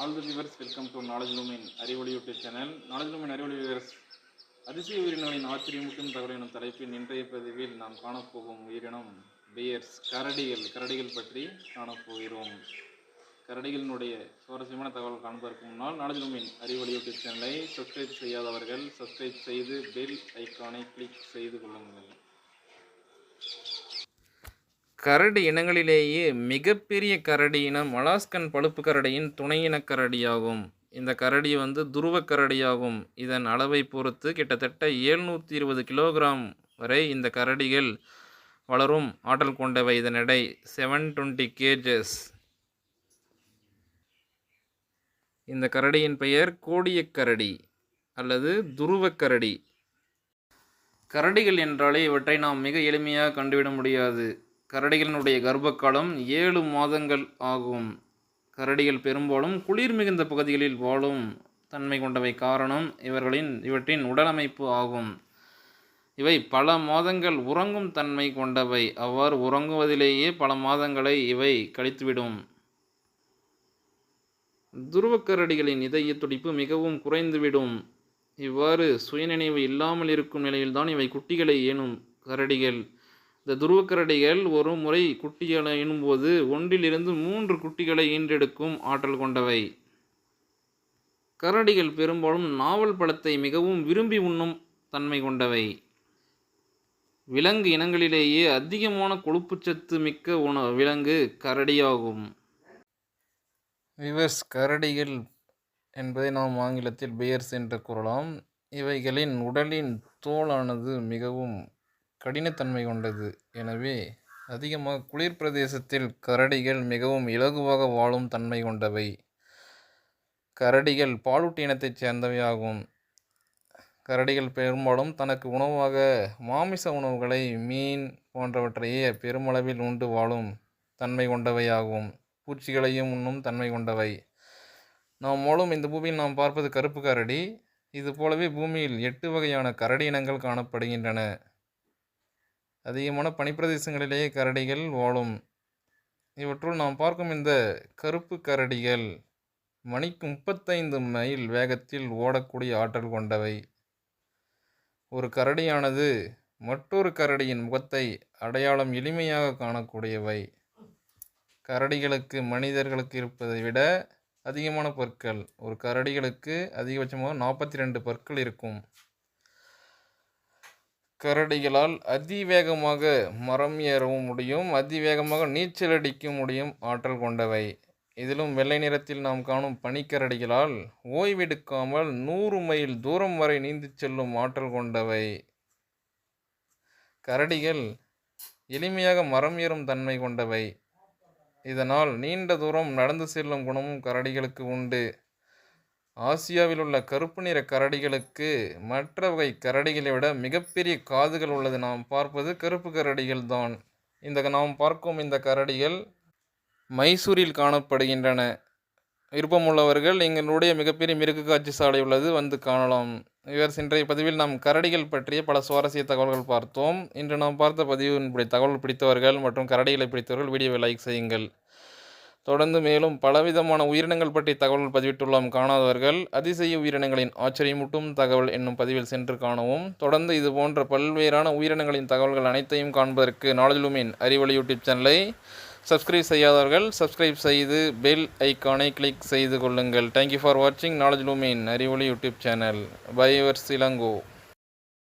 All the viewers welcome to knowledge lumen அறிவொளி YouTube channel knowledge லூமின் அறிவொளி viewers அதிசய உயிரினங்களின் ஆச்சரியமூட்டும் தகவல் எனும் தலைப்பின் இன்றைய பதிவில் நாம் காணப்போகும் உயிரினம் பியர்ஸ் கரடிகள். கரடிகள் பற்றி காணப்போகிறோம். கரடிகளினுடைய சுவாரஸ்யமான தகவல் காண்பதற்கு முன்னால் நாலேஜ் லூமின் அறிவொளி யூடியூப் சேனலை சப்ஸ்கிரைப் செய்யாதவர்கள் சப்ஸ்கிரைப் செய்து பெல் ஐக்கானை கிளிக் செய்து கொள்ளுங்கள். கரடி இனங்களிலேயே மிகப்பெரிய கரடி இனம் அலாஸ்கன் பழுப்பு கரடியின் துணை கரடியாகும். இந்த கரடி வந்து துருவ கரடியாகும். இதன் அளவை பொறுத்து கிட்டத்தட்ட ஏழ்நூற்றி இருபது கிலோகிராம் வரை இந்த கரடிகள் வளரும் ஆற்றல் கொண்டவை. இதன் எடை செவன் டுவெண்ட்டி கேஜஸ். இந்த கரடியின் பெயர் கோடியக்கரடி அல்லது துருவக்கரடி கரடிகள் என்றாலே இவற்றை நாம் மிக எளிமையாக கண்டுவிட முடியாது. கரடிகளினுடைய கர்ப்பகாலம் ஏழு மாதங்கள் ஆகும். கரடிகள் பெரும்பாலும் குளிர் மிகுந்த பகுதிகளில் வாழும் தன்மை கொண்டவை காரணம் இவர்களின் இவற்றின் உடலமைப்பு ஆகும். இவை பல மாதங்கள் உறங்கும் தன்மை கொண்டவை. அவ்வாறு உறங்குவதிலேயே பல மாதங்களை இவை கழித்துவிடும். துருவக்கரடிகளின் இதய துடிப்பு மிகவும் குறைந்துவிடும். இவ்வாறு சுயநினைவு இல்லாமல் இருக்கும் நிலையில்தான் இவை குட்டிகளை ஏனும் கரடிகள். இந்த துருவக்கரடிகள் ஒரு முறை குட்டிகளை ஈனும்போது ஒன்றிலிருந்து மூன்று குட்டிகளை ஈன்றெடுக்கும் ஆற்றல் கொண்டவை. கரடிகள் பெரும்பாலும் நாவல் பழத்தை மிகவும் விரும்பி உண்ணும் தன்மை கொண்டவை. விலங்கு இனங்களிலேயே அதிகமான கொழுப்புச்சத்து மிக்க உண விலங்கு கரடியாகும். விவர்ஸ் கரடிகள் என்பதை நாம் ஆங்கிலத்தில் பியர்ஸ் என்று கூறலாம். இவைகளின் உடலின் தோலானது மிகவும் கடினத்தன்மை கொண்டது. எனவே அதிகமாக குளிர் பிரதேசத்தில் கரடிகள் மிகவும் இலகுவாக வாழும் தன்மை கொண்டவை. கரடிகள் பாலூட்டி இனத்தைச் சேர்ந்தவையாகும். கரடிகள் பெரும்பாலும் தனக்கு உணவாக மாமிச உணவுகளை மீன் போன்றவற்றையே பெருமளவில் உண்டு வாழும் தன்மை கொண்டவையாகும். பூச்சிகளையும் உண்ணும் தன்மை கொண்டவை. நாம் மூலம் இந்த பூமியில் நாம் பார்ப்பது கருப்பு கரடி. இது போலவே பூமியில் எட்டு வகையான கரடி இனங்கள் காணப்படுகின்றன. அதிகமான பனிப்பிரதேசங்களிலேயே கரடிகள் வாழும். இவற்றுள் நாம் பார்க்கும் இந்த கருப்பு கரடிகள் மணிக்கு முப்பத்தைந்து மைல் வேகத்தில் ஓடக்கூடிய ஆற்றல் கொண்டவை. ஒரு கரடியானது மற்றொரு கரடியின் முகத்தை அடையாளம் எளிமையாக காணக்கூடியவை. கரடிகளுக்கு மனிதர்களுக்கு இருப்பதை விட அதிகமான பற்கள். ஒரு கரடிகளுக்கு அதிகபட்சமாக நாற்பத்தி ரெண்டு பற்கள் இருக்கும். கரடிகளால் அதிவேகமாக மரம் ஏறவும் முடியும் அதிவேகமாக நீச்சல் அடிக்க முடியும் ஆற்றல் கொண்டவை. இதிலும் வெள்ளை நிறத்தில் நாம் காணும் பனிக்கரடிகளால் ஓய்வெடுக்காமல் நூறு மைல் தூரம் வரை நீந்து செல்லும் ஆற்றல் கொண்டவை. கரடிகள் எளிமையாக மரம் ஏறும் தன்மை கொண்டவை. இதனால் நீண்ட தூரம் நடந்து செல்லும் குணமும் கரடிகளுக்கு உண்டு. ஆசியாவில் உள்ள கருப்பு நிற கரடிகளுக்கு மற்ற வகை கரடிகளை விட மிகப்பெரிய காதுகள் உள்ளது. நாம் பார்ப்பது கருப்பு கரடிகள் தான். இந்த நாம் பார்க்கும் இந்த கரடிகள் மைசூரில் காணப்படுகின்றன. விருப்பமுள்ளவர்கள் எங்களுடைய மிகப்பெரிய மிருகு காட்சி சாலை உள்ளது வந்து காணலாம். இவர் இன்றைய பதிவில் நாம் கரடிகள் பற்றிய பல சுவாரஸ்ய தகவல்கள் பார்த்தோம். இன்று நாம் பார்த்த பதிவின் தகவல் பிடித்தவர்கள் மற்றும் கரடிகளை பிடித்தவர்கள் வீடியோவை லைக் செய்யுங்கள். தொடர்ந்து மேலும் பலவிதமான உயிரினங்கள் பற்றி தகவல் பதிவிட்டுள்ளோம் காணாதவர்கள். அதிசய உயிரினங்களின் ஆச்சரியமூட்டும் தகவல் என்னும் பதிவில் சென்று காணவும். தொடர்ந்து இது போன்ற பல்வேறான உயிரினங்களின் தகவல்கள் அனைத்தையும் காண்பதற்கு நாளிலுமின் அறிவொளி யூடியூப் சேனலை சப்ஸ்கிரைப் செய்யாதவர்கள் சப்ஸ்கிரைப் செய்து பெல் ஐக்கானை கிளிக் செய்து கொள்ளுங்கள். தேங்க்யூ ஃபார் வாட்சிங் நாலேஜ் லூமின் அறிவொளி யூடியூப் சேனல். Bye your சிலங்கோ.